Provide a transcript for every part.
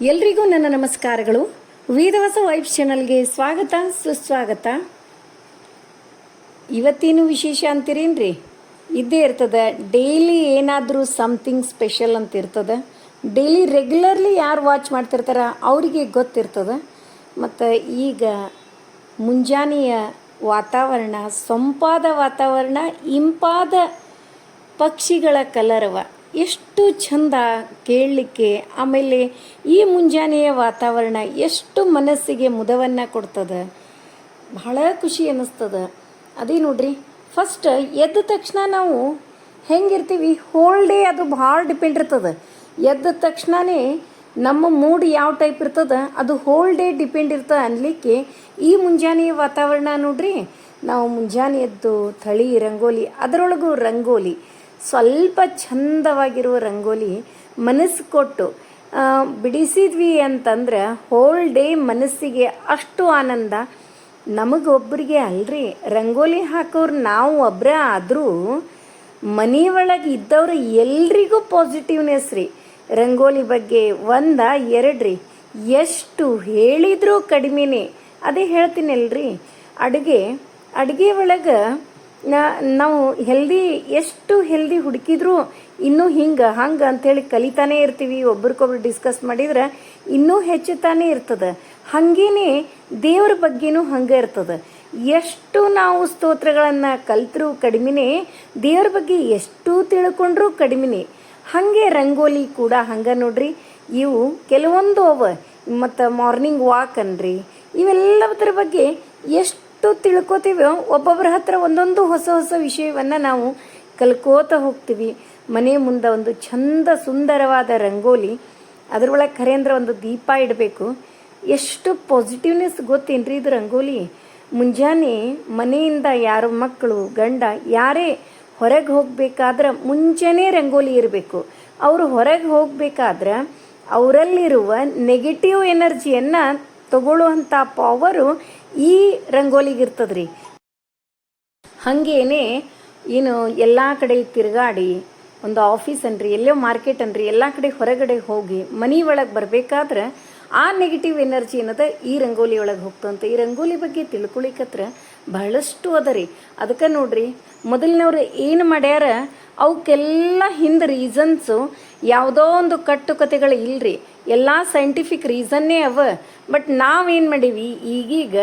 ಎಲ್ರಿಗೂ ನನ್ನ ನಮಸ್ಕಾರಗಳು. ವೇದವಾಸ ವೈಫ್ ಚಾನಲ್ಗೆ ಸ್ವಾಗತ, ಸುಸ್ವಾಗತ. ಇವತ್ತೇನು ವಿಶೇಷ ಅಂತೀರೇನ್ರಿ? ಇದ್ದೇ ಇರ್ತದೆ. ಡೈಲಿ ಏನಾದರೂ ಸಮಥಿಂಗ್ ಸ್ಪೆಷಲ್ ಅಂತ ಇರ್ತದೆ ಡೈಲಿ ರೆಗ್ಯುಲರ್ಲಿ ಯಾರು ವಾಚ್ ಮಾಡ್ತಿರ್ತಾರ ಅವರಿಗೆ ಗೊತ್ತಿರ್ತದೆ. ಮತ್ತು ಈಗ ಮುಂಜಾನೆಯ ವಾತಾವರಣ, ಸೊಂಪಾದ ವಾತಾವರಣ, ಇಂಪಾದ ಪಕ್ಷಿಗಳ ಕಲರವ. ಎಷ್ಟು ಚಂದ ಕೇಳಲಿಕ್ಕೆ, ಆಮೇಲೆ ಈ ಮುಂಜಾನೆಯ ವಾತಾವರಣ ಎಷ್ಟು ಮನಸ್ಸಿಗೆ ಮುದವನ್ನು ಕೊಡ್ತದೆ? ಬಹಳ ಖುಷಿ ಅನ್ನಿಸ್ತದೆ. ಅದೇ ನೋಡ್ರಿ ಫಸ್ಟ್ ಎದ್ದ ತಕ್ಷಣ ನಾವು ಹೆಂಗಿರ್ತೀವಿ? ಹೋಲ್ ಡೇ ಅದು ಭಾಳ ಡಿಪೆಂಡ್ ಇರ್ತದೆ. ಎದ್ದ ತಕ್ಷಣವೇ ನಮ್ಮ ಮೂಡ್ ಯಾವ ಟೈಪ್ ಇರ್ತದೆ, ಅದು ಹೋಲ್ ಡೇ ಡಿಪೆಂಡ್ ಇರ್ತದೆ ಅನ್ಲಿಕ್ಕೆ ಈ ಮುಂಜಾನೆಯ ವಾತಾವರಣ ನೋಡ್ರಿ, ನಾವು ಮುಂಜಾನೆ ಎದ್ದು ಥಳಿ, ರಂಗೋಲಿ, ಅದರೊಳಗೂ ರಂಗೋಲಿ. ಸ್ವಲ್ಪ ಚಂದವಾಗಿರುವ ರಂಗೋಲಿ ಮನಸ್ಸು ಕೊಟ್ಟು ಬಿಡಿಸಿದ್ವಿ ಅಂತಂದ್ರೆ ಹೋಲ್ ಡೇ ಮನಸ್ಸಿಗೆ ಅಷ್ಟು ಆನಂದ. ನಮಗೊಬ್ಬರಿಗೆ ಅಲ್ರಿ, ರಂಗೋಲಿ ಹಾಕೋರು ನಾವು ಒಬ್ಬರೇ ಆದರೂ ಮನೆಯೊಳಗೆ ಇದ್ದವ್ರು ಎಲ್ರಿಗೂ ಪಾಸಿಟಿವ್ನೆಸ್ ರೀ. ರಂಗೋಲಿ ಬಗ್ಗೆ ಒಂದ, ಎರಡ್ರಿ, ಎಷ್ಟು ಹೇಳಿದರೂ ಕಡಿಮೆನೇ. ಅದೇ ಹೇಳ್ತೀನಲ್ರಿ, ಅಡುಗೆ ಅಡುಗೆ ಒಳಗೆ ನಾವು ಹೆಲ್ದಿ ಎಷ್ಟು ಹೆಲ್ದಿ ಹುಡುಕಿದ್ರು ಇನ್ನೂ ಹಿಂಗೆ, ಹಂಗೆ ಅಂಥೇಳಿ ಕಲಿತಾನೇ ಇರ್ತೀವಿ, ಒಬ್ರಿಗೊಬ್ರು ಡಿಸ್ಕಸ್ ಮಾಡಿದ್ರೆ ಇನ್ನೂ ಹೆಚ್ಚುತ್ತಾನೆ ಇರ್ತದೆ. ಹಾಗೇನೆ ದೇವ್ರ ಬಗ್ಗೆನೂ ಹಂಗೆ ಇರ್ತದೆ. ಎಷ್ಟು ನಾವು ಸ್ತೋತ್ರಗಳನ್ನು ಕಲಿತರೂ ಕಡಿಮೆನೇ, ದೇವ್ರ ಬಗ್ಗೆ ಎಷ್ಟು ತಿಳ್ಕೊಂಡ್ರೂ ಕಡಿಮೆನೇ. ಹಾಗೆ ರಂಗೋಲಿ ಕೂಡ ಹಂಗೆ ನೋಡ್ರಿ. ಇವು ಕೆಲವೊಂದು ಅವ ಮತ್ತು ಮಾರ್ನಿಂಗ್ ವಾಕ್ ಅನ್ರಿ. ಇವೆಲ್ಲದ್ರ ಬಗ್ಗೆ ಎಷ್ಟು ತಿಳ್ಕೊತೀವೋ ಒಬ್ಬೊಬ್ಬರ ಹತ್ರ ಒಂದೊಂದು ಹೊಸ ಹೊಸ ವಿಷಯವನ್ನು ನಾವು ಕಲ್ಕೋತ ಹೋಗ್ತೀವಿ. ಮನೆ ಮುಂದೆ ಒಂದು ಚಂದ ಸುಂದರವಾದ ರಂಗೋಲಿ, ಅದರೊಳಗೆ ಖರೇಂದ್ರ ಒಂದು ದೀಪ ಇಡಬೇಕು. ಎಷ್ಟು ಪಾಸಿಟಿವ್ನೆಸ್ ಗೊತ್ತೇನ್ರಿ ಇದು ರಂಗೋಲಿ? ಮುಂಜಾನೆ ಮನೆಯಿಂದ ಯಾರು ಮಕ್ಕಳು, ಗಂಡ, ಯಾರೇ ಹೊರಗೆ ಹೋಗಬೇಕಾದ್ರೆ ಮುಂಚೆನೇ ರಂಗೋಲಿ ಇರಬೇಕು. ಅವರು ಹೊರಗೆ ಹೋಗಬೇಕಾದ್ರೆ ಅವರಲ್ಲಿರುವ ನೆಗೆಟಿವ್ ಎನರ್ಜಿಯನ್ನು ತಗೊಳ್ಳುವಂಥ ಪವರು ಈ ರಂಗೋಲಿಗೆ ಇರ್ತದ್ರಿ ಹಾಗೇನೆ ಏನು ಎಲ್ಲ ಕಡೆ ತಿರುಗಾಡಿ ಒಂದು ಆಫೀಸ್ ಅನ್ರಿ, ಎಲ್ಲೋ ಮಾರ್ಕೆಟ್ ಅನ್ರಿ, ಎಲ್ಲ ಕಡೆ ಹೊರಗಡೆ ಹೋಗಿ ಮನೆ ಒಳಗೆ ಬರಬೇಕಾದ್ರೆ ಆ ನೆಗೆಟಿವ್ ಎನರ್ಜಿ ಏನದ ಈ ರಂಗೋಲಿ ಒಳಗೆ ಹೋಗ್ತಂತ ಈ ರಂಗೋಲಿ ಬಗ್ಗೆ ತಿಳ್ಕೊಳಿಕತ್ರ ಬಹಳಷ್ಟು ಅದ ರೀ. ಅದಕ್ಕೆ ನೋಡ್ರಿ, ಮೊದಲಿನವ್ರು ಏನು ಮಾಡ್ಯಾರ ಅವಕ್ಕೆಲ್ಲ ಹಿಂದೆ ರೀಸನ್ಸು ಯಾವುದೋ ಒಂದು ಕಟ್ಟು ಕಥೆಗಳು ಇಲ್ರಿ. ಎಲ್ಲ ಸೈಂಟಿಫಿಕ್ ರೀಸನ್ನೇ ಅವ. ಬಟ್ ನಾವೇನು ಮಾಡೀವಿ? ಈಗೀಗ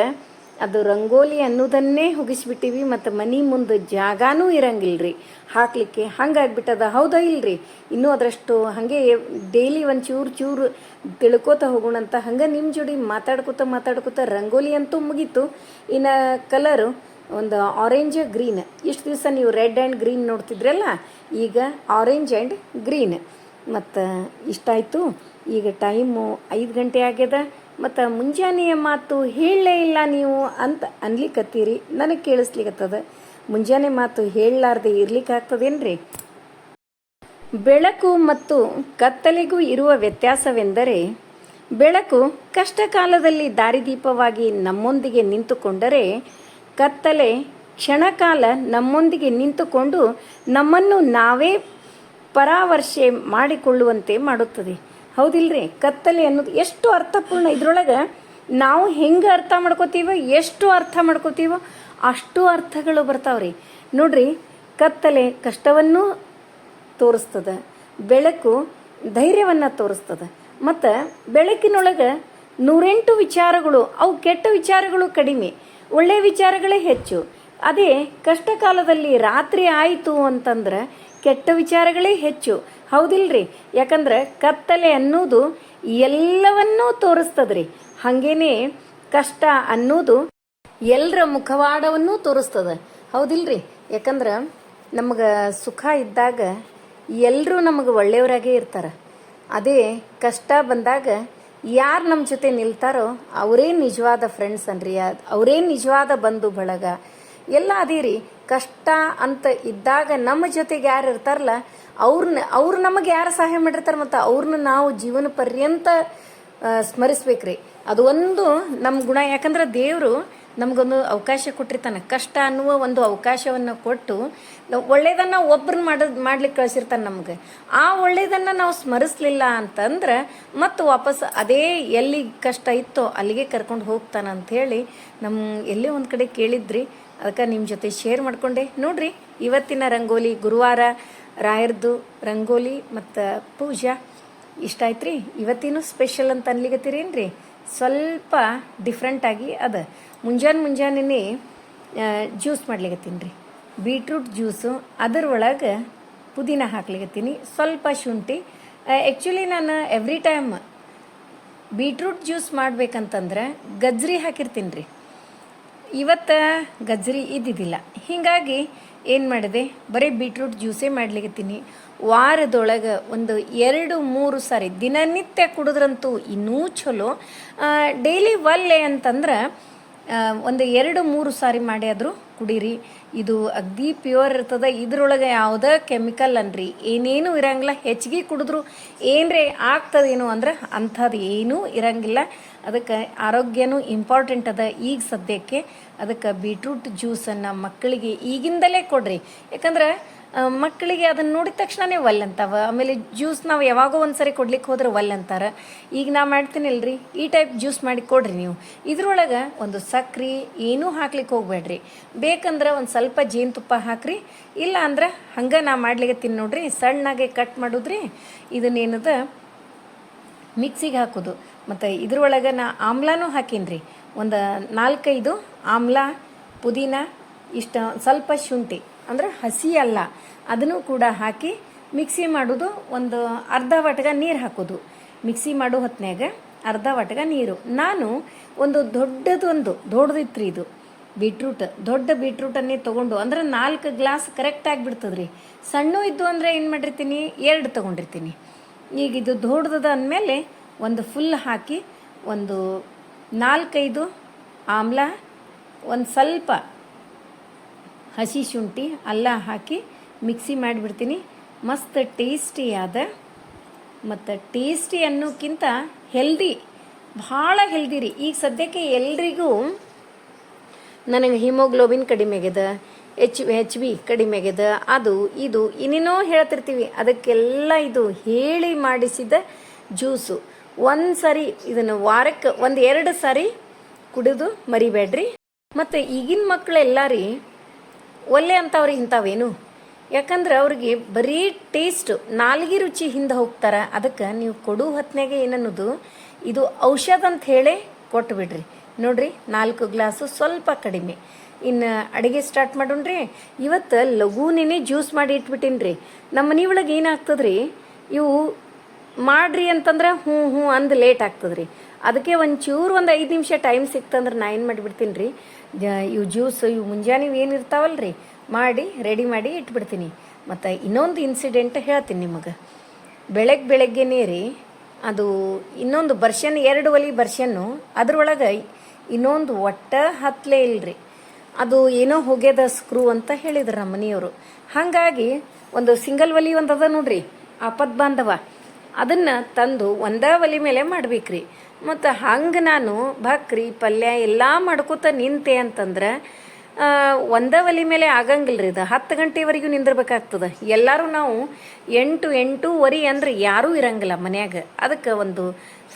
ಅದು ರಂಗೋಲಿ ಅನ್ನೋದನ್ನೇ ಹುಗಿಸ್ಬಿಟ್ಟಿವಿ ಮತ್ತು ಮನೆ ಮುಂದೆ ಜಾಗಾನೂ ರೀ ಹಾಕ್ಲಿಕ್ಕೆ ಹಂಗಾಗ್ಬಿಟ್ಟದ. ಹೌದಾ ಇಲ್ರಿ? ಇನ್ನೂ ಅದರಷ್ಟು ಹಾಗೆ ಡೈಲಿ ಒಂದು ಚೂರು ಚೂರು ತಿಳ್ಕೊತ ಹೋಗೋಣಂತ ಹಂಗೆ ನಿಮ್ಮ ಜೋಡಿ ಮಾತಾಡ್ಕೊತ ಮಾತಾಡ್ಕೊತ ರಂಗೋಲಿ ಅಂತೂ ಮುಗೀತು. ಇನ್ನು ಕಲರು ಒಂದು ಆರೆಂಜ್ ಗ್ರೀನ್ ಇಷ್ಟು ದಿವಸ ನೀವು ರೆಡ್ ಆ್ಯಂಡ್ ಗ್ರೀನ್ ನೋಡ್ತಿದ್ರಲ್ಲ? ಈಗ ಆರೆಂಜ್ ಆ್ಯಂಡ್ ಗ್ರೀನ್ ಮತ್ತು ಇಷ್ಟಾಯಿತು ಈಗ ಟೈಮು ಐದು ಗಂಟೆ ಆಗ್ಯದ. ಮತ್ತು ಮುಂಜಾನೆಯ ಮಾತು ಹೇಳಲೇ ಇಲ್ಲ ನೀವು ಅಂತ ಅನ್ಲಿಕ್ಕತ್ತೀರಿ ನನಗೆ ಕೇಳಿಸ್ಲಿಕ್ಕತ್ತದ ಮುಂಜಾನೆ ಮಾತು ಹೇಳಲಾರ್ದೆ ಇರ್ಲಿಕ್ಕಾಗ್ತದೇನ್ರಿ ಬೆಳಕು ಮತ್ತು ಕತ್ತಲೆಗೂ ಇರುವ ವ್ಯತ್ಯಾಸವೆಂದರೆ, ಬೆಳಕು ಕಷ್ಟ ಕಾಲದಲ್ಲಿ ದಾರಿದೀಪವಾಗಿ ನಮ್ಮೊಂದಿಗೆ ನಿಂತುಕೊಂಡರೆ, ಕತ್ತಲೆ ಕ್ಷಣಕಾಲ ನಮ್ಮೊಂದಿಗೆ ನಿಂತುಕೊಂಡು ನಮ್ಮನ್ನು ನಾವೇ ಪರಾಮರ್ಶೆ ಮಾಡಿಕೊಳ್ಳುವಂತೆ ಮಾಡುತ್ತದೆ. ಹೌದಿಲ್ರಿ? ಕತ್ತಲೆ ಅನ್ನೋದು ಎಷ್ಟು ಅರ್ಥಪೂರ್ಣ. ಇದ್ರೊಳಗೆ ನಾವು ಹೆಂಗೆ ಅರ್ಥ ಮಾಡ್ಕೋತೀವೋ, ಎಷ್ಟು ಅರ್ಥ ಮಾಡ್ಕೋತೀವೋ ಅಷ್ಟು ಅರ್ಥಗಳು ಬರ್ತಾವ್ರಿ. ನೋಡ್ರಿ, ಕತ್ತಲೆ ಕಷ್ಟವನ್ನು ತೋರಿಸ್ತದೆ, ಬೆಳಕು ಧೈರ್ಯವನ್ನು ತೋರಿಸ್ತದೆ, ಮತ್ತು ಬೆಳಕಿನೊಳಗೆ ನೂರೆಂಟು ವಿಚಾರಗಳು, ಅವು ಕೆಟ್ಟ ವಿಚಾರಗಳು ಕಡಿಮೆ ಒಳ್ಳೆಯ ವಿಚಾರಗಳೇ ಹೆಚ್ಚು. ಅದೇ ಕಷ್ಟ ಕಾಲದಲ್ಲಿ ರಾತ್ರಿ ಆಯಿತು ಅಂತಂದ್ರೆ ಕೆಟ್ಟ ವಿಚಾರಗಳೇ ಹೆಚ್ಚು. ಹೌದಿಲ್ರಿ? ಯಾಕಂದ್ರೆ ಕತ್ತಲೆ ಅನ್ನೋದು ಎಲ್ಲವನ್ನೂ ತೋರಿಸ್ತದ್ರಿ. ಹಾಗೇನೆ ಕಷ್ಟ ಅನ್ನೋದು ಎಲ್ಲರ ಮುಖವಾಡವನ್ನು ತೋರಿಸ್ತದ. ಹೌದಿಲ್ರಿ? ಯಾಕಂದ್ರೆ ನಮಗೆ ಸುಖ ಇದ್ದಾಗ ಎಲ್ಲರೂ ನಮಗೆ ಒಳ್ಳೆಯವರಾಗೇ ಇರ್ತಾರೆ. ಅದೇ ಕಷ್ಟ ಬಂದಾಗ ಯಾರು ನಮ್ಮ ಜೊತೆ ನಿಲ್ತಾರೋ ಅವರೇ ನಿಜವಾದ ಫ್ರೆಂಡ್ಸ್ ಅನ್ರಿ. ಅವರೇ ನಿಜವಾದ ಬಂಧು ಬಳಗ. ಎಲ್ಲ ಅದೇ ಕಷ್ಟ ಅಂತ ಇದ್ದಾಗ ನಮ್ಮ ಜೊತೆಗೆ ಯಾರು ಇರ್ತಾರಲ್ಲ ಅವ್ರನ್ನ ಅವ್ರು ನಮಗೆ ಯಾರು ಸಹಾಯ ಮಾಡಿರ್ತಾರೆ ಮತ್ತು ಅವ್ರನ್ನ ನಾವು ಜೀವನ ಪರ್ಯಂತ ಸ್ಮರಿಸ್ಬೇಕ್ರಿ. ಅದು ಒಂದು ನಮ್ಮ ಗುಣ. ಯಾಕಂದ್ರೆ ದೇವರು ನಮಗೊಂದು ಅವಕಾಶ ಕೊಟ್ಟಿರ್ತಾನೆ. ಕಷ್ಟ ಅನ್ನುವ ಒಂದು ಅವಕಾಶವನ್ನು ಕೊಟ್ಟು ಒಳ್ಳೇದನ್ನ ಒಬ್ರನ್ನ ಮಾಡೋದು ಮಾಡ್ಲಿಕ್ಕೆ ಕಳಿಸಿರ್ತಾನೆ ನಮ್ಗೆ. ಆ ಒಳ್ಳೇದನ್ನ ನಾವು ಸ್ಮರಿಸ್ಲಿಲ್ಲ ಅಂತಂದ್ರೆ ಮತ್ತು ವಾಪಸ್ ಅದೇ ಎಲ್ಲಿ ಕಷ್ಟ ಇತ್ತೋ ಅಲ್ಲಿಗೆ ಕರ್ಕೊಂಡು ಹೋಗ್ತಾನೆ ಹೇಳಿ ನಮ್ಮ ಎಲ್ಲೇ ಒಂದು ಕಡೆ ಕೇಳಿದ್ರಿ. ಅದಕ್ಕೆ ನಿಮ್ಮ ಜೊತೆ ಶೇರ್ ಮಾಡಿಕೊಂಡೆ. ನೋಡ್ರಿ, ಇವತ್ತಿನ ರಂಗೋಲಿ ಗುರುವಾರ ರಾಯರ್ದು ರಂಗೋಲಿ ಮತ್ತು ಪೂಜಾ. ಇಷ್ಟ ಆಯ್ತು ರೀ ಇವತ್ತಿನೂ ಸ್ಪೆಷಲ್ ಅಂತ ಅನ್ಲಿಗತ್ತೀರೇನ್ರಿ ಸ್ವಲ್ಪ ಡಿಫ್ರೆಂಟಾಗಿ ಅದ. ಮುಂಜಾನೆ ಮುಂಜಾನೆ ಜ್ಯೂಸ್ ಮಾಡ್ಲಿಕತ್ತೀನಿ ರೀ ಬೀಟ್ರೂಟ್ ಜ್ಯೂಸು ಅದರ ಒಳಗೆ ಪುದೀನ ಹಾಕ್ಲಿಕತ್ತೀನಿ. ಸ್ವಲ್ಪ ಶುಂಠಿ. ಆ್ಯಕ್ಚುಲಿ ನಾನು ಎವ್ರಿ ಟೈಮ್ ಬೀಟ್ರೂಟ್ ಜ್ಯೂಸ್ ಮಾಡ್ಬೇಕಂತಂದ್ರೆ ಗಜ್ರಿ ಹಾಕಿರ್ತೀನಿ ರೀ ಇವತ್ತು ಗಜ್ರಿ ಇದ್ದಿದ್ದಿಲ್ಲ. ಹೀಗಾಗಿ ಏನು ಮಾಡಿದೆ? ಬರೀ ಬೀಟ್ರೂಟ್ ಜ್ಯೂಸೇ ಮಾಡ್ಲಿಕತ್ತೀನಿ ವಾರದೊಳಗೆ ಒಂದು ಎರಡು ಮೂರು ಸಾರಿ ದಿನನಿತ್ಯ ಕುಡಿದ್ರಂತೂ ಇನ್ನೂ ಚಲೋ ಡೈಲಿ ಒಲ್ಲೆ ಅಂತಂದ್ರೆ ಒಂದು ಎರಡು ಮೂರು ಸಾರಿ ಮಾಡಿ ಆದರೂ ಕುಡೀರಿ. ಇದು ಅಗ್ದಿ ಪ್ಯೂರ್ ಇರ್ತದೆ. ಇದ್ರೊಳಗೆ ಯಾವುದೇ ಕೆಮಿಕಲ್ ಅನ್ರಿ. ಏನೇನು ಇರಂಗಿಲ್ಲ. ಹೆಚ್ಚಿಗೆ ಕುಡಿದ್ರು ಏನ್ರೇ ಆಗ್ತದೇನು ಅಂದ್ರೆ ಅಂಥದ್ದು ಏನೂ ಇರಂಗಿಲ್ಲ. ಅದಕ್ಕೆ ಆರೋಗ್ಯನೂ ಇಂಪಾರ್ಟೆಂಟ್ ಅದ. ಈಗ ಸದ್ಯಕ್ಕೆ ಅದಕ್ಕೆ ಬೀಟ್ರೂಟ್ ಜ್ಯೂಸನ್ನು ಮಕ್ಕಳಿಗೆ ಈಗಿಂದಲೇ ಕೊಡ್ರಿ. ಯಾಕಂದ್ರೆ ಮಕ್ಕಳಿಗೆ ಅದನ್ನು ನೋಡಿದ ತಕ್ಷಣನೇ ಒಲ್ಲಂತಾವ ಆಮೇಲೆ ಜ್ಯೂಸ್ ನಾವು ಯಾವಾಗೋ ಒಂದ್ಸರಿ ಕೊಡ್ಲಿಕ್ಕೆ ಹೋದ್ರೆ ಅಂತಾರ. ಈಗ ನಾ ಮಾಡ್ತೀನಲ್ರಿ. ಈ ಟೈಪ್ ಜ್ಯೂಸ್ ಮಾಡಿ ಕೊಡ್ರಿ ನೀವು. ಇದ್ರೊಳಗೆ ಒಂದು ಸಕ್ರೆ ಏನೂ ಹಾಕ್ಲಿಕ್ಕೆ ಹೋಗ್ಬೇಡ್ರಿ. ಬೇಕಂದ್ರೆ ಒಂದು ಸ್ವಲ್ಪ ಜೇನುತುಪ್ಪ ಹಾಕ್ರಿ. ಇಲ್ಲ ಅಂದ್ರೆ ಹಂಗೆ ನಾ ಮಾಡ್ಲಿಕ್ಕೆ ನೋಡ್ರಿ. ಸಣ್ಣಗೆ ಕಟ್ ಮಾಡಿದ್ರಿ. ಇದನ್ನೇನದ, ಮಿಕ್ಸಿಗೆ ಹಾಕೋದು. ಮತ್ತು ಇದ್ರೊಳಗೆ ನಾ ಆಮ್ಲಾನೂ ಹಾಕೀನಿ ರೀ ಒಂದು ನಾಲ್ಕೈದು ಆಮ್ಲ, ಪುದೀನ, ಇಷ್ಟ ಸ್ವಲ್ಪ ಶುಂಠಿ, ಅಂದ್ರೆ ಹಸಿ ಅಲ್ಲ, ಅದನ್ನು ಕೂಡ ಹಾಕಿ ಮಿಕ್ಸಿ ಮಾಡೋದು ಒಂದು ಅರ್ಧ ವಟಗ ನೀರು ಹಾಕೋದು. ಮಿಕ್ಸಿ ಮಾಡೋ ಹೊತ್ನ್ಯಾಗ ಅರ್ಧ ವಾಟಗ ನೀರು. ನಾನು ಒಂದು ದೊಡ್ಡದೊಂದು ದೊಡ್ಡದಿತ್ತು ಇದು, ಬೀಟ್ರೂಟ್, ದೊಡ್ಡ ಬೀಟ್ರೂಟನ್ನೇ ತೊಗೊಂಡು, ಅಂದ್ರೆ ನಾಲ್ಕು ಗ್ಲಾಸ್ ಕರೆಕ್ಟಾಗಿ ರೀ ಸಣ್ಣ ಇದ್ದು ಅಂದರೆ ಏನು ಮಾಡಿರ್ತೀನಿ, ಎರಡು ತೊಗೊಂಡಿರ್ತೀನಿ. ಈಗ ಇದು ದೊಡ್ಡದ ಅಂದಮೇಲೆ ಒಂದು ಫುಲ್ ಹಾಕಿ ಒಂದು ನಾಲ್ಕೈದು ಆಮ್ಲ, ಒಂದು ಸ್ವಲ್ಪ ಹಸಿ ಶುಂಠಿ, ಅಲ್ಲ ಹಾಕಿ ಮಿಕ್ಸಿ ಮಾಡಿಬಿಡ್ತೀನಿ. ಮಸ್ತ್ ಟೇಸ್ಟಿಯಾದ ಮತ್ತು ಟೇಸ್ಟಿ ಅನ್ನೋಕ್ಕಿಂತ ಹೆಲ್ದಿ ಭಾಳ ಹೆಲ್ದಿ ರೀ. ಈಗ ಸದ್ಯಕ್ಕೆ ಎಲ್ರಿಗೂ ನನಗೆ ಹಿಮೋಗ್ಲೋಬಿನ್ ಕಡಿಮೆ ಆಗ್ಯದ ಎಚ್ ಎಚ್ ಬಿ ಕಡಿಮೆ ಆಗ್ಯದ, ಅದು, ಇದು ಇನ್ನೇನೋ ಹೇಳ್ತಿರ್ತೀವಿ. ಅದಕ್ಕೆಲ್ಲ ಇದು ಹೇಳಿ ಮಾಡಿಸಿದ ಜ್ಯೂಸು ಒಂದು ಸರಿ ಇದನ್ನು ವಾರಕ್ಕೆ ಒಂದು ಎರಡು ಸಾರಿ ಕುಡಿದು ಮರಿಬೇಡ್ರಿ. ಮತ್ತು ಈಗಿನ ಮಕ್ಕಳೆಲ್ಲ ರೀ ಒಲ್ಲೆ ಅಂತವ್ರಿ ಇಂಥವೇನು? ಯಾಕಂದ್ರೆ ಅವ್ರಿಗೆ ಬರೀ ಟೇಸ್ಟ್ ನಾಲ್ಗೆ ರುಚಿ ಹಿಂದೆ ಹೋಗ್ತಾರ. ಅದಕ್ಕೆ ನೀವು ಕೊಡು ಹೊತ್ನಾಗೆ ಏನನ್ನೋದು ಇದು ಔಷಧ ಅಂತ ಹೇಳಿ ಕೊಟ್ಟುಬಿಡ್ರಿ ನೋಡ್ರಿ, ನಾಲ್ಕು ಗ್ಲಾಸು ಸ್ವಲ್ಪ ಕಡಿಮೆ. ಇನ್ನು ಅಡುಗೆ ಸ್ಟಾರ್ಟ್ ಮಾಡೋಣ್ರಿ. ಇವತ್ತು ಲಘೂನೇ ಜ್ಯೂಸ್ ಮಾಡಿ ಇಟ್ಬಿಟ್ಟೀನಿ ರೀ ನಮ್ಮ ಮನೆ ಒಳಗೆ ಏನಾಗ್ತದ್ರಿ? ಇವು ಮಾಡ್ರಿ ಅಂತಂದ್ರೆ ಹ್ಞೂ ಹ್ಞೂ ಅಂದು ಲೇಟ್ ಆಗ್ತದ್ರಿ. ಅದಕ್ಕೆ ಒಂಚೂರು ಒಂದು ಐದು ನಿಮಿಷ ಟೈಮ್ ಸಿಕ್ತಂದ್ರೆ ನಾ ಏನು ಮಾಡಿಬಿಡ್ತೀನಿ ರೀ ಇವು ಜ್ಯೂಸ್ ಇವು ಮುಂಜಾನೆ ಏನು ಇರ್ತಾವಲ್ಲ ರೀ ಮಾಡಿ ರೆಡಿ ಮಾಡಿ ಇಟ್ಬಿಡ್ತೀನಿ. ಮತ್ತು ಇನ್ನೊಂದು ಇನ್ಸಿಡೆಂಟ್ ಹೇಳ್ತೀನಿ ನಿಮಗೆ. ಬೆಳಗ್ಗೆ ಬೆಳಗ್ಗೆನೇ ರೀ, ಅದು ಇನ್ನೊಂದು ಬರ್ಷನ್, ಎರಡು ಒಲಿ ಬರ್ಷನ್ನು ಅದ್ರೊಳಗೆ ಇನ್ನೊಂದು ಒಟ್ಟ ಹತ್ತಲೇ ಇಲ್ರಿ. ಅದು ಏನೋ ಹೋಗ್ಯದ ಸ್ಕ್ರೂ ಅಂತ ಹೇಳಿದ್ರು ನಮ್ಮ ಮನೆಯವರು. ಹಾಗಾಗಿ ಒಂದು ಸಿಂಗಲ್ ಒಲಿ ಒಂದು ಅದ ನೋಡ್ರಿ ಆಪದ್ ಬಾಂಧವ. ಅದನ್ನು ತಂದು ಒಂದ ಒಲಿ ಮೇಲೆ ಮಾಡ್ಬೇಕ್ರಿ. ಮತ್ತು ಹಂಗೆ ನಾನು ಭಕ್ರಿ ಪಲ್ಯ ಎಲ್ಲ ಮಾಡ್ಕೋತ ನಿಂತೆ ಅಂತಂದ್ರೆ ಒಂದ ಒಲಿ ಮೇಲೆ ಆಗಂಗಿಲ್ಲ ರೀ ಇದು ಹತ್ತು ಗಂಟೆವರೆಗೂ ನಿಂದಿರ್ಬೇಕಾಗ್ತದೆ. ಎಲ್ಲರೂ ನಾವು ಎಂಟು ಎಂಟೂವರೆ ಅಂದ್ರೆ ಯಾರೂ ಇರಂಗಿಲ್ಲ ಮನ್ಯಾಗ. ಅದಕ್ಕೆ ಒಂದು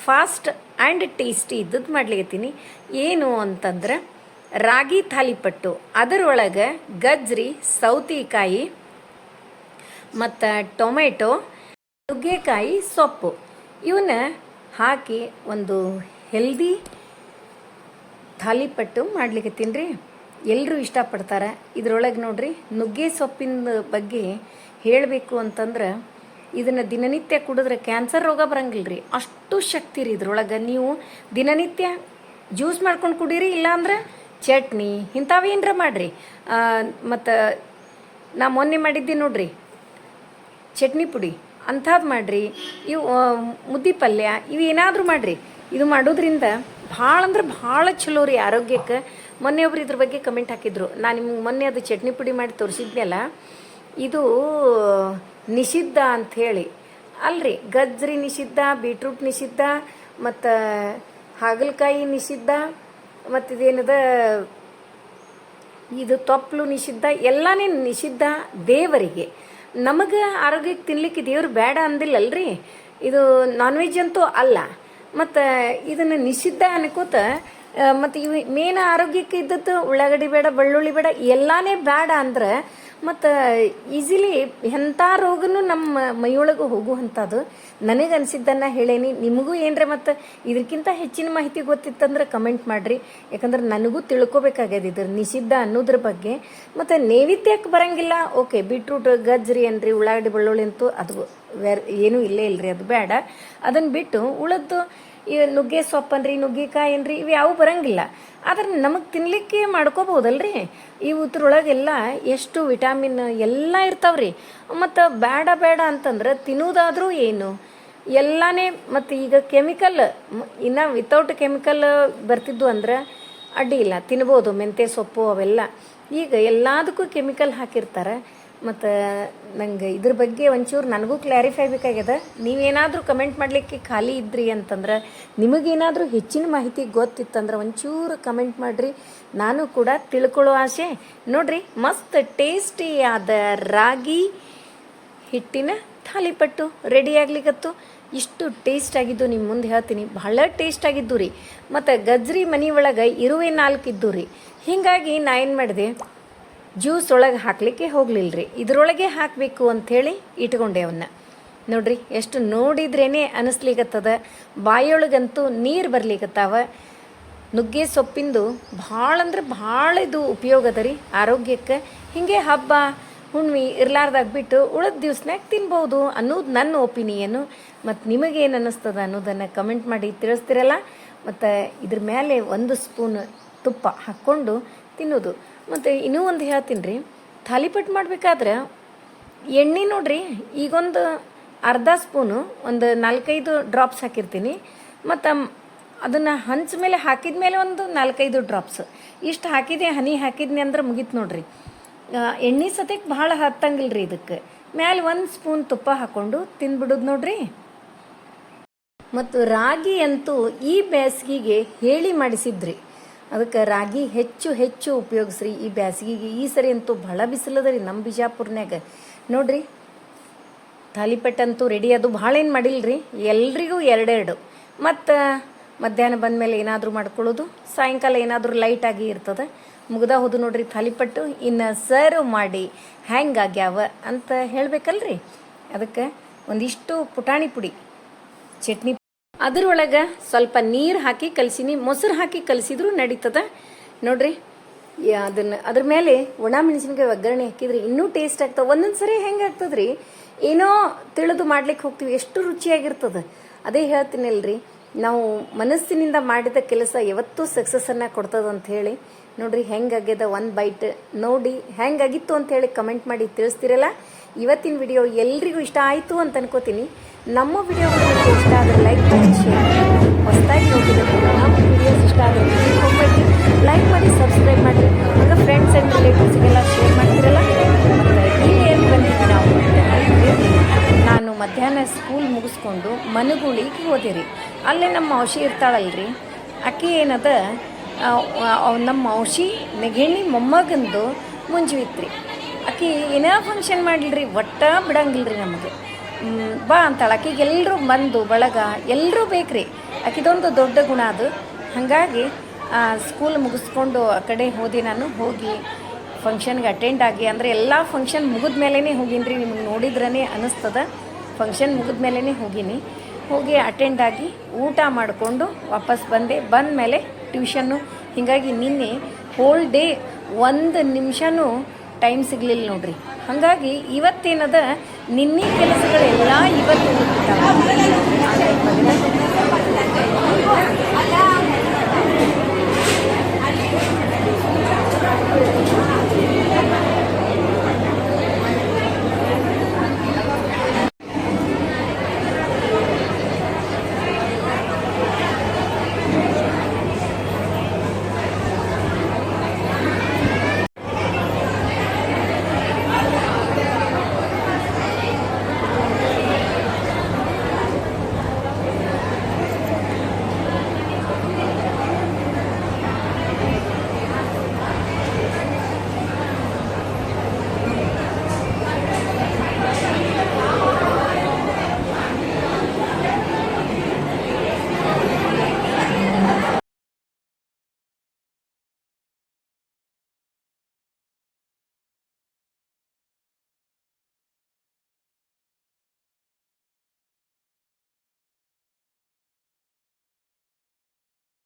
ಫಾಸ್ಟ್ ಆ್ಯಂಡ್ ಟೇಸ್ಟಿ ಇದ್ದದ್ದು ಮಾಡ್ಲಿಕತ್ತೀನಿ. ಏನು ಅಂತಂದ್ರೆ, ರಾಗಿ ಥಾಲಿಪಟ್ಟು, ಅದರೊಳಗೆ ಗಜ್ರಿ, ಸೌತಿಕಾಯಿ, ಮತ್ತು ಟೊಮೆಟೊ ನುಗ್ಗೆಕಾಯಿ ಸೊಪ್ಪು. ಇವನ್ನ ಹಾಕಿ ಒಂದು ಹೆಲ್ದಿ ಥಾಲಿಪಟ್ಟು ಮಾಡ್ಲಿಕ್ಕೆ ರೀ ಎಲ್ಲರೂ ಇಷ್ಟಪಡ್ತಾರೆ. ಇದರೊಳಗೆ ನೋಡ್ರಿ, ನುಗ್ಗೆ ಸೊಪ್ಪಿನ ಬಗ್ಗೆ ಹೇಳಬೇಕು ಅಂತಂದ್ರೆ ಇದನ್ನು ದಿನನಿತ್ಯ ಕುಡಿದ್ರೆ ಕ್ಯಾನ್ಸರ್ ರೋಗ ಬರಂಗಿಲ್ಲ ರೀ ಅಷ್ಟು ಶಕ್ತಿ ರೀ ಇದ್ರೊಳಗೆ. ನೀವು ದಿನನಿತ್ಯ ಜ್ಯೂಸ್ ಮಾಡ್ಕೊಂಡು ಕುಡೀರಿ, ಇಲ್ಲಾಂದ್ರೆ ಚಟ್ನಿ ಇಂಥವೇನರ ಮಾಡಿರಿ. ಮತ್ತು ನಾ ಮೊನ್ನೆ ಮಾಡಿದ್ದೆ ನೋಡ್ರಿ, ಚಟ್ನಿ ಪುಡಿ. ಅಂಥದ್ದು ಮಾಡಿರಿ. ಇವು ಮುದ್ದೆ ಪಲ್ಯ, ಇವು ಏನಾದರೂ ಮಾಡಿರಿ. ಇದು ಮಾಡೋದ್ರಿಂದ ಭಾಳ ಅಂದ್ರೆ ಭಾಳ ಚಲೋ ರೀ ಆರೋಗ್ಯಕ್ಕೆ. ಮೊನ್ನೆ ಒಬ್ರು ಇದ್ರ ಬಗ್ಗೆ ಕಮೆಂಟ್ ಹಾಕಿದ್ರು. ನಾನು ನಿಮ್ಗೆ ಮೊನ್ನೆ ಅದು ಚಟ್ನಿ ಪುಡಿ ಮಾಡಿ ತೋರಿಸಿದ್ನಲ್ಲ, ಇದು ನಿಷಿದ್ಧ ಅಂಥೇಳಿ. ಅಲ್ರಿ, ಗಜ್ರಿ ನಿಷಿದ್ಧ, ಬೀಟ್ರೂಟ್ ನಿಷಿದ್ಧ, ಮತ್ತು ಹಾಗಲಕಾಯಿ ನಿಷಿದ್ಧ, ಮತ್ತು ಇದೇನದ, ಇದು ತೊಪ್ಪಲು ನಿಷಿದ್ಧ, ಎಲ್ಲನೇ ನಿಷಿದ್ಧ ದೇವರಿಗೆ. ನಮಗೆ ಆರೋಗ್ಯಕ್ಕೆ ತಿನ್ಲಿಕ್ಕೆ ದೇವ್ರು ಬೇಡ ಅಂದಿಲ್ಲಲ್ರಿ? ಇದು ನಾನ್ ವೆಜ್ ಅಂತೂ ಅಲ್ಲ. ಮತ್ತು ಇದನ್ನು ನಿಷಿದ್ಧ ಅನ್ಕೋತ ಮತ್ತು ಇವು ಮೇನ್ ಆರೋಗ್ಯಕ್ಕೆ ಇದ್ದದ್ದು ಉಳ್ಳಾಗಡ್ಡಿ ಬೇಡ, ಬೆಳ್ಳುಳ್ಳಿ ಬೇಡ, ಎಲ್ಲಾನೇ ಬೇಡ ಅಂದ್ರೆ ಮತ್ತು ಈಸಿಲಿ ಎಂಥ ರೋಗನೂ ನಮ್ಮ ಮೈಯೊಳಗೆ ಹೋಗುವಂಥದ್ದು. ನನಗೆ ಅನಿಸಿದ್ದನ್ನು ಹೇಳೇನಿ. ನಿಮಗೂ ಏನ್ರೆ ಮತ್ತು ಇದಕ್ಕಿಂತ ಹೆಚ್ಚಿನ ಮಾಹಿತಿ ಗೊತ್ತಿತ್ತಂದ್ರೆ ಕಮೆಂಟ್ ಮಾಡಿರಿ. ಯಾಕಂದ್ರೆ ನನಗೂ ತಿಳ್ಕೊಬೇಕಾಗ್ಯದ ಇದ್ರ ನಿಷಿದ್ಧ ಅನ್ನೋದ್ರ ಬಗ್ಗೆ. ಮತ್ತು ನೈವೇದ್ಯಕ್ಕೆ ಬರಂಗಿಲ್ಲ. ಓಕೆ ಬೀಟ್ರೂಟ್ ಗಜ್ಜರಿ ಅನ್ರಿ ಉಳ್ಳಾಗಡ್ಡಿ, ಬೆಳ್ಳುಳ್ಳಿ ಅಂತೂ ಅದು ವೇರ್ ಏನೂ ಇಲ್ಲೇ ಇಲ್ಲರಿ ಅದು ಬೇಡ ಅದನ್ನು ಬಿಟ್ಟು ಉಳದ್ದು ಈ ನುಗ್ಗೆ ಸೊಪ್ಪನ್ರಿ ನುಗ್ಗೆಕಾಯಿ ಏನ್ರಿ ಇವು ಯಾವ ಬರಂಗಿಲ್ಲ. ಆದ್ರೆ ನಮಗೆ ಮಾಡ್ಕೋಬಹುದಲ್ರಿ ಈ ಉತ್ರೊಳಗೆಲ್ಲ ಎಷ್ಟು ವಿಟಾಮಿನ್ ಎಲ್ಲ ಇರ್ತಾವ್ರಿ. ಮತ್ತು ಬೇಡ ಬೇಡ ಅಂತಂದ್ರೆ ತಿನ್ನೋದಾದರೂ ಏನು? ಎಲ್ಲಾನೇ ಮತ್ತು ಈಗ ಕೆಮಿಕಲ್, ಇನ್ನು ವಿತೌಟ್ ಕೆಮಿಕಲ್ ಬರ್ತಿದ್ದು ಅಂದ್ರೆ ಅಡ್ಡಿ ಇಲ್ಲ. ತಿನ್ಬೋದು ಮೆಂತ್ಯ ಸೊಪ್ಪು ಅವೆಲ್ಲ. ಈಗ ಎಲ್ಲದಕ್ಕೂ ಕೆಮಿಕಲ್ ಹಾಕಿರ್ತಾರೆ. ಮತ್ತು ನಂಗೆ ಇದ್ರ ಬಗ್ಗೆ ಒಂಚೂರು ನನಗೂ ಕ್ಲಾರಿಫೈ ಬೇಕಾಗ್ಯದ ನೀವೇನಾದರೂ ಕಮೆಂಟ್ ಮಾಡಲಿಕ್ಕೆ ಖಾಲಿ ಇದ್ರಿ ಅಂತಂದ್ರೆ, ನಿಮಗೇನಾದರೂ ಹೆಚ್ಚಿನ ಮಾಹಿತಿ ಗೊತ್ತಿತ್ತಂದ್ರೆ ಒಂಚೂರು ಕಮೆಂಟ್ ಮಾಡಿರಿ. ನಾನು ಕೂಡ ತಿಳ್ಕೊಳ್ಳೋ ಆಸೆ. ನೋಡ್ರಿ, ಮಸ್ತ್ ಟೇಸ್ಟಿಯಾದ ರಾಗಿ ಹಿಟ್ಟಿನ ಥಾಲಿಪಟ್ಟು ರೆಡಿ ಆಗ್ಲಿಕ್ಕತ್ತು ಇಷ್ಟು ಟೇಸ್ಟ್ ಆಗಿದ್ದು ನಿಮ್ಮ ಮುಂದೆ ಹೇಳ್ತೀನಿ. ಬಹಳ ಟೇಸ್ಟ್ ಆಗಿದ್ದು ರೀ. ಮತ್ತು ಗಜ್ರಿ ಮನೆ ಒಳಗೆ ಇರುವೆ ನಾಲ್ಕು ಇದ್ದು ರೀ. ಹೀಗಾಗಿ ನಾ ಏನು ಮಾಡಿದೆ? ಜ್ಯೂಸ್ ಒಳಗೆ ಹಾಕಲಿಕ್ಕೆ ಹೋಗಲಿಲ್ಲ ರೀ ಇದರೊಳಗೆ ಹಾಕಬೇಕು ಅಂಥೇಳಿ ಇಟ್ಕೊಂಡೆ ಅವನ್ನ ನೋಡ್ರಿ, ಎಷ್ಟು ನೋಡಿದ್ರೇ ಅನಿಸ್ಲಿಕತ್ತದ. ಬಾಯಿಯೊಳಗಂತೂ ನೀರು ಬರ್ಲಿಕ್ಕತ್ತಾವ ನುಗ್ಗೆ ಸೊಪ್ಪಿಂದು ಭಾಳ ಅಂದ್ರೆ ಭಾಳ ಇದು ಉಪಯೋಗ ಅದ ರೀ ಆರೋಗ್ಯಕ್ಕೆ. ಹಿಂಗೆ ಹಬ್ಬ, ಹುಣ್ಮಿ ಇರ್ಲಾರ್ದಾಗ ಬಿಟ್ಟು ಉಳಿದ ದಿವ್ಸನಾಗ ತಿನ್ಬೋದು ಅನ್ನೋದು ನನ್ನ ಒಪಿನಿಯನು. ಮತ್ತು ನಿಮಗೇನು ಅನ್ನಿಸ್ತದ ಅನ್ನೋದನ್ನು ಕಮೆಂಟ್ ಮಾಡಿ ತಿಳಿಸ್ತಿರಲ್ಲ. ಮತ್ತು ಇದ್ರ ಮೇಲೆ ಒಂದು ಸ್ಪೂನ್ ತುಪ್ಪ ಹಾಕ್ಕೊಂಡು ತಿನ್ನೋದು. ಮತ್ತು ಇನ್ನೂ ಒಂದು ಹೇಳ್ತೀನಿ ರೀ, ಥಾಲಿಪಟ್ ಮಾಡಬೇಕಾದ್ರೆ ಎಣ್ಣೆ ನೋಡ್ರಿ, ಈಗೊಂದು ಅರ್ಧ ಸ್ಪೂನು, ಒಂದು ನಾಲ್ಕೈದು ಡ್ರಾಪ್ಸ್ ಹಾಕಿರ್ತೀನಿ. ಮತ್ತು ಅದನ್ನು ಹಂಚ ಮೇಲೆ ಹಾಕಿದ ಮೇಲೆ ಒಂದು ನಾಲ್ಕೈದು ಡ್ರಾಪ್ಸ್ ಇಷ್ಟು ಹಾಕಿದೆ ಹನಿ ಹಾಕಿದ್ನಿ ಅಂದ್ರೆ ಮುಗೀತು ನೋಡ್ರಿ. ಎಣ್ಣೆ ಸತೆಗೆ ಭಾಳ ಹತ್ತಂಗಿಲ್ಲ ರೀ ಇದಕ್ಕೆ. ಮ್ಯಾಲೆ ಒಂದು ಸ್ಪೂನ್ ತುಪ್ಪ ಹಾಕ್ಕೊಂಡು ತಿಂದ್ಬಿಡೋದು ನೋಡ್ರಿ. ಮತ್ತು ರಾಗಿ ಅಂತೂ ಈ ಬೇಸಿಗೆಗೆ ಹೇಳಿ ಮಾಡಿಸಿದ್ರಿ. ಅದಕ್ಕೆ ರಾಗಿ ಹೆಚ್ಚು ಹೆಚ್ಚು ಉಪಯೋಗಿಸ್ರಿ. ಈ ಬ್ಯಾಸಿಗೆಗೆ ಈ ಸರಿ ಅಂತೂ ಭಾಳ ಬಿಸಿಲದ ರೀ ನಮ್ಮ ಬಿಜಾಪುರ್ನ್ಯಾಗ. ನೋಡ್ರಿ ತಾಲಿಪಟ್ಟಂತೂ ರೆಡಿ ಅದು ಭಾಳ ಏನು ಮಾಡಿಲ್ರಿ? ಎಲ್ರಿಗೂ ಎರಡೆರಡು. ಮತ್ತು ಮಧ್ಯಾಹ್ನ ಬಂದಮೇಲೆ ಏನಾದರೂ ಮಾಡ್ಕೊಳ್ಳೋದು, ಸಾಯಂಕಾಲ ಏನಾದರೂ ಲೈಟಾಗಿ ಇರ್ತದೆ. ಮುಗ್ದ ಹೋದು ನೋಡ್ರಿ ತಾಲಿಪಟ್ಟು ಇನ್ನು ಸರ್ವ್ ಮಾಡಿ ಹ್ಯಾಂಗಾಗ್ಯಾವ ಅಂತ ಹೇಳಬೇಕಲ್ರಿ. ಅದಕ್ಕೆ ಒಂದಿಷ್ಟು ಪುಟಾಣಿ ಪುಡಿ, ಚಟ್ನಿ ಅದ್ರೊಳಗೆ ಸ್ವಲ್ಪ ನೀರು ಹಾಕಿ ಕಲಸಿನಿ, ಮೊಸರು ಹಾಕಿ ಕಲಸಿದ್ರು ನಡೀತದ. ನೋಡ್ರಿ ಅದನ್ನು, ಅದ್ರ ಮೇಲೆ ಒಣ ಮೆಣಸಿನ್ಕಾಯಿ ಒಗ್ಗರಣೆ ಹಾಕಿದ್ರೆ ಇನ್ನೂ ಟೇಸ್ಟ್ ಆಗ್ತದೆ. ಒಂದೊಂದು ಸರಿ ಹೆಂಗೆ ಆಗ್ತದ್ರಿ, ಏನೋ ತಿಳಿದು ಮಾಡ್ಲಿಕ್ಕೆ ಹೋಗ್ತೀವಿ, ಎಷ್ಟು ರುಚಿಯಾಗಿರ್ತದೆ. ಅದೇ ಹೇಳ್ತೀನಿಲ್ರಿ, ನಾವು ಮನಸ್ಸಿನಿಂದ ಮಾಡಿದ ಕೆಲಸ ಯಾವತ್ತೂ ಸಕ್ಸಸ್ಸನ್ನು ಕೊಡ್ತದ ಅಂತ ಹೇಳಿ. ನೋಡ್ರಿ ಹೆಂಗಾಗ್ಯದ ಒಂದು ಬೈಟ್ ನೋಡಿ ಹೆಂಗಾಗಿತ್ತು ಅಂತ ಹೇಳಿ ಕಮೆಂಟ್ ಮಾಡಿ ತಿಳಿಸ್ತಿರಲ್ಲ. ಇವತ್ತಿನ ವಿಡಿಯೋ ಎಲ್ರಿಗೂ ಇಷ್ಟ ಆಯಿತು ಅಂತ ಅನ್ಕೋತೀನಿ. ನಮ್ಮ ವಿಡಿಯೋ ಇಷ್ಟ ಆದರೆ ಲೈಕ್ ಮಾಡಿ ಶೇರ್ ಮಾಡಿ. ಹೊಸದಾಗಿ ನೋಡಿದ್ರು ನಮ್ಮ ವಿಡಿಯೋಸ್ ಇಷ್ಟ ಆದರೆ ಮಾಡಿ. ಲೈಕ್ ಮಾಡಿ ಸಬ್ಸ್ಕ್ರೈಬ್ ಮಾಡಿ. ಆಗ ಫ್ರೆಂಡ್ಸ್ ಆ್ಯಂಡ್ ರಿಲೇಟಿವ್ಸ್ಗೆಲ್ಲ ಶೇರ್ ಮಾಡ್ತಿರಲ್ಲ? ಮತ್ತು ಇಲ್ಲಿ ಏನು ಬಂದಿದ್ವಿ ನಾವು ನಾನು ಮಧ್ಯಾಹ್ನ ಸ್ಕೂಲ್ ಮುಗಿಸ್ಕೊಂಡು ಮನುಗುಳಿಗೆ ಹೋದಿರಿ ಅಲ್ಲೇ ನಮ್ಮ ಔಷಿ ಇರ್ತಾಳಲ್ರಿ. ಆಕೆ ಏನದ ನಮ್ಮ ಔಷಿ ನೆಗೆಣ್ಣಿ ಮೊಮ್ಮಗಂದು ಮುಂಜುವಿತ್ರಿ ಆಕೆ ಏನೇ ಫಂಕ್ಷನ್ ಮಾಡಿಲ್ರಿ ಒಟ್ಟ ರೀ ನಮಗೆ. ಬಾ ಅಂತಾಳೆ. ಆಕಿಗೆ ಎಲ್ಲರೂ ಬಂದು ಬಳಗ ಎಲ್ಲರೂ ಬೇಕ್ರಿ. ಆಕಿದೊಂದು ದೊಡ್ಡ ಗುಣ ಅದು. ಹಾಗಾಗಿ ಸ್ಕೂಲ್ ಮುಗಿಸ್ಕೊಂಡು ಆ ಕಡೆ ಹೋದೆ ನಾನು. ಹೋಗಿ ಫಂಕ್ಷನ್ಗೆ ಅಟೆಂಡ್ ಆಗಿ, ಅಂದರೆ ಎಲ್ಲ ಫಂಕ್ಷನ್ ಮುಗಿದ ಮೇಲೇ ಹೋಗೀನಿ ನಿಮಗೆ ನೋಡಿದ್ರೇ ಅನ್ನಿಸ್ತದ ಫಂಕ್ಷನ್ ಮುಗಿದ ಮೇಲೇ ಹೋಗೀನಿ. ಹೋಗಿ ಅಟೆಂಡ್ ಆಗಿ ಊಟ ಮಾಡಿಕೊಂಡು ವಾಪಸ್ ಬಂದೆ. ಬಂದ ಮೇಲೆ ಟ್ಯೂಷನ್ನು ಹೀಗಾಗಿ ನಿನ್ನೆ ಹೋಲ್ ಡೇ ಒಂದು ನಿಮಿಷನೂ ಟೈಮ್ ಸಿಗಲಿಲ್ಲ ನೋಡ್ರಿ. ಹಾಗಾಗಿ ಇವತ್ತೇನದ ನಿನ್ನೆ ಕೆಲಸಗಳೆಲ್ಲ ಇವತ್ತು